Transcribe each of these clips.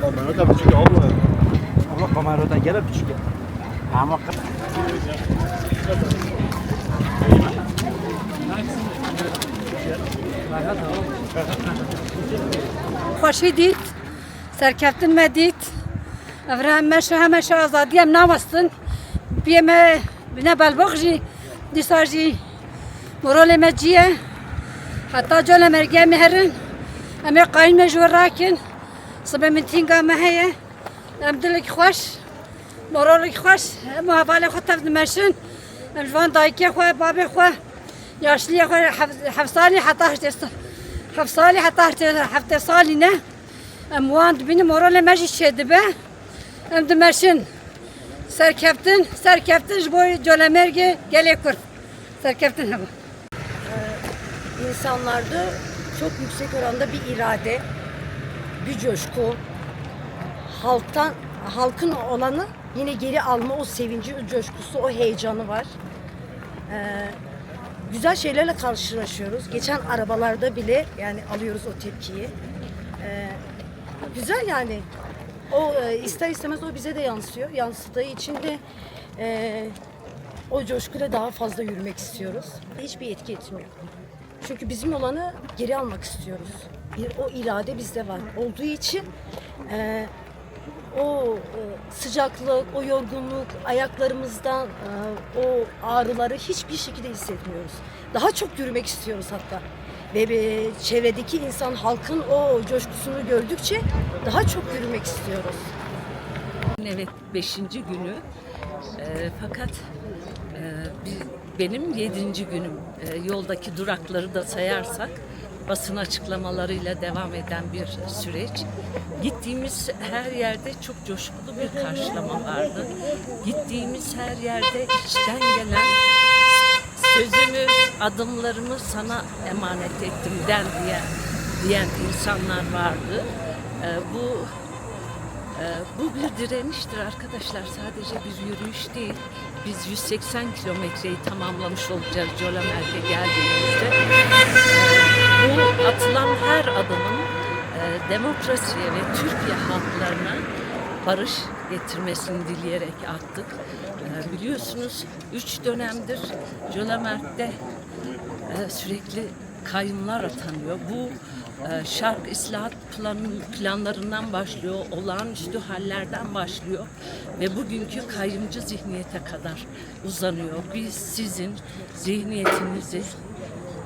Kamerada küçük olma. Ama kamerada gene küçük. Ama خوشی دید سرکفتن ما دید افرا همشه همشه آزادی هم نامستن بیم نه بلبخ جی دیسا جی مرول ما جیه حتی جل مرگه مهرن امی قاین مجور راکن صبح من تینگا ما هیه ام دلک خوش مرولک خوش ام حواله خود تفت مرشن ام جوان دایکی خواه بابی خواه yaşlıya kadar haf sali hatta işte haf sali hatta işte hafta sali ne em wan bini morale meji şedi be em de merşin serkeftin insanlarda çok yüksek oranda bir irade, bir coşku, halktan halkın olanı yine geri alma o sevinci, o coşkusu, o heyecanı var. Ee, güzel şeylerle karşılaşıyoruz. Geçen arabalarda bile yani alıyoruz o tepkiyi. Ee, güzel yani. O e, ister istemez o bize de yansıyor. Yansıdığı için de e, o coşkuyla daha fazla yürümek istiyoruz. Hiçbir etki etmiyor. Çünkü bizim olanı geri almak istiyoruz. O irade bizde var. Olduğu için e, o e, sıcaklık, o yorgunluk, ayaklarımızdan e, o ağrıları hiçbir şekilde hissetmiyoruz. Daha çok yürümek istiyoruz hatta. Ve e, çevredeki insan, halkın o coşkusunu gördükçe daha çok yürümek istiyoruz. Evet, beşinci günü. Ee, fakat e, bi- benim yedinci günüm. Ee, yoldaki durakları da sayarsak basın açıklamalarıyla devam eden bir süreç. Gittiğimiz her yerde çok coşkulu bir karşılama vardı. Gittiğimiz her yerde içten gelen sözümü, adımlarımı sana emanet ettim der diyen, diyen insanlar vardı. Ee, bu Bu bir direniştir arkadaşlar. Sadece bir yürüyüş değil. Biz 180 kilometreyi tamamlamış olacağız Colamert'e geldiğimizde. Ee, Bu atılan her adımın e, demokrasiye ve Türkiye halklarına barış getirmesini dileyerek attık. Ee, Biliyorsunuz 3 dönemdir Colamert'te e, sürekli kayyumlar atanıyor. Bu e, şark islahat planın, planlarından başlıyor, olağanüstü hallerden başlıyor ve bugünkü kayyumcu zihniyete kadar uzanıyor. Biz sizin zihniyetinizi,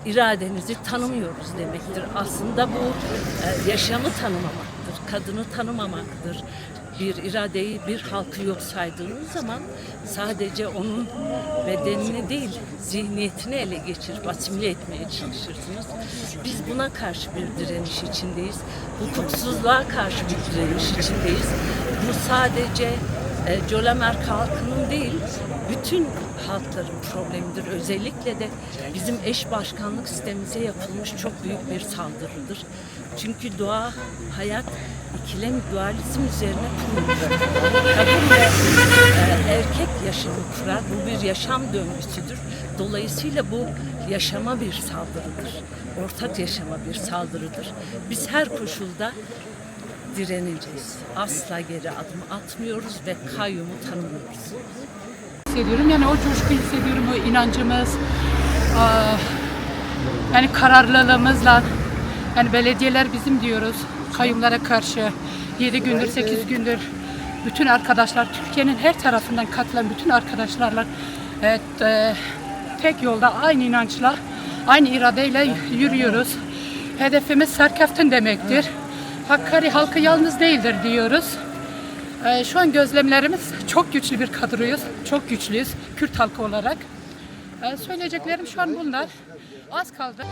iradenizi tanımıyoruz demektir. Aslında bu e, yaşamı tanımamaktır, kadını tanımamaktır. Bir iradeyi, bir halkı yok saydığınız zaman sadece onun bedenini değil, zihniyetini ele geçirip asimile etmeye çalışırsınız. Biz buna karşı bir direniş içindeyiz. Hukuksuzluğa karşı bir direniş içindeyiz. Bu sadece e, Colamerk halkının değil, bütün halkların problemidir. Özellikle de bizim eş başkanlık sistemimize yapılmış çok büyük bir saldırıdır. Çünkü doğa, hayat ikilem dualizm üzerine kurulmuş. Kadın ve e, erkek yaşamı kurar. Bu bir yaşam döngüsüdür. Dolayısıyla bu yaşama bir saldırıdır. Ortak yaşama bir saldırıdır. Biz her koşulda direneceğiz. Asla geri adım atmıyoruz ve kayyumu tanımıyoruz. hissediyorum. Yani o coşkuyu hissediyorum, o inancımız, aa, yani kararlılığımızla. Yani belediyeler bizim diyoruz kayyumlara karşı. 7 gündür, 8 gündür bütün arkadaşlar, Türkiye'nin her tarafından katılan bütün arkadaşlarla evet, e, tek yolda aynı inançla, aynı iradeyle yürüyoruz. Hedefimiz Serkeftin demektir. Hakkari halkı yalnız değildir diyoruz. Ee, Şu an gözlemlerimiz çok güçlü bir kadroyuz. Çok güçlüyüz Kürt halkı olarak. Ee, Söyleyeceklerim şu an bunlar. Az kaldı.